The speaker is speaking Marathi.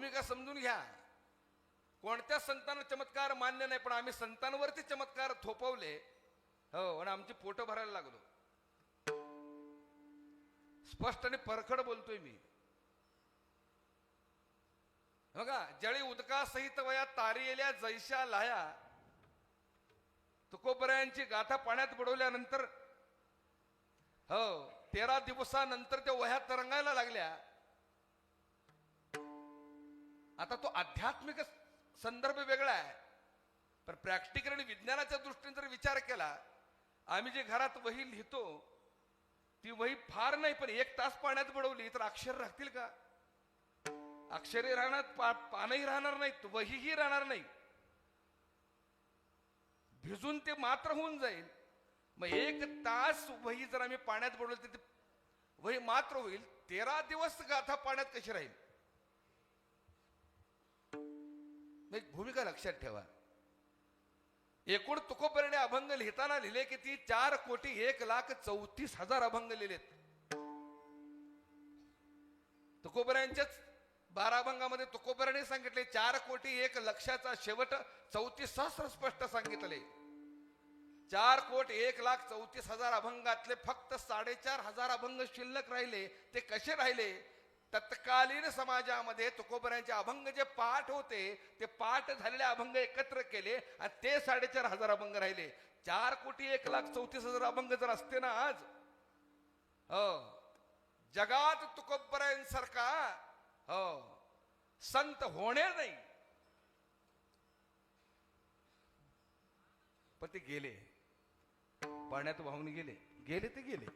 भूमिका समजून घ्या. कोणत्या संतांना चमत्कार मान्य नाही पण आम्ही संतांवरती चमत्कार थोपवले. हो आणि आमची पोटं भरायला लागलो. स्पष्ट आणि परखड बोलतोय मी. बघा जळी उदका सहित वया तारियल्या जैशा लाया तुकोबऱ्यांची गाथा पाण्यात बुडवल्यानंतर हो तेरा दिवसानंतर त्या वह्या तरंगायला लागल्या. आता तो आध्यात्मिक संदर्भ वेगळा आहे. पण प्रॅक्टिकल आणि विज्ञानाच्या दृष्टीने जर विचार केला आम्ही जे घरात वही लिहितो ती वही फार नाही पण एक तास पाण्यात बुडवली तर अक्षर राहतील का? अक्षरे राहणार पा पानही राहणार नाहीत वहीही राहणार नाही. भिजून ते मात्र होऊन जाईल. मग एक तास वही जर आम्ही पाण्यात बुडवली तर वही मात्र होईल. तेरा दिवस गाथा पाण्यात कशी राहील? एक भूमिका लक्षात ठेवा. एकूण तुकोबरणे अभंग लिहिताना लिहिले की ती चार कोटी एक लाख चौतीस हजार अभंग लिहिलेत. तुकोपर्यांच्याच बारा अभंगामध्ये तुकोबराने सांगितले चार कोटी एक लक्षाचा शेवट चौतीस सहस्र स्पष्ट सांगितले. चार कोट एक लाख चौतीस हजार अभंगातले फक्त साडेचार हजार अभंग शिल्लक राहिले ते कसे राहिले? तत्कालीन समाजामध्ये तुकोबऱ्यांचे अभंग जे पाठ होते ते पाठ झालेले अभंग एकत्र केले आणि ते साडेचार हजार अभंग राहिले. चार कोटी एक लाख चौतीस हजार अभंग जर असते ना आज हो. जगात तुकोबऱ्यांसारखा हो. संत होणे नाही. पण ते गेले. पाण्यात वाहून गेले. गेले ते गेले.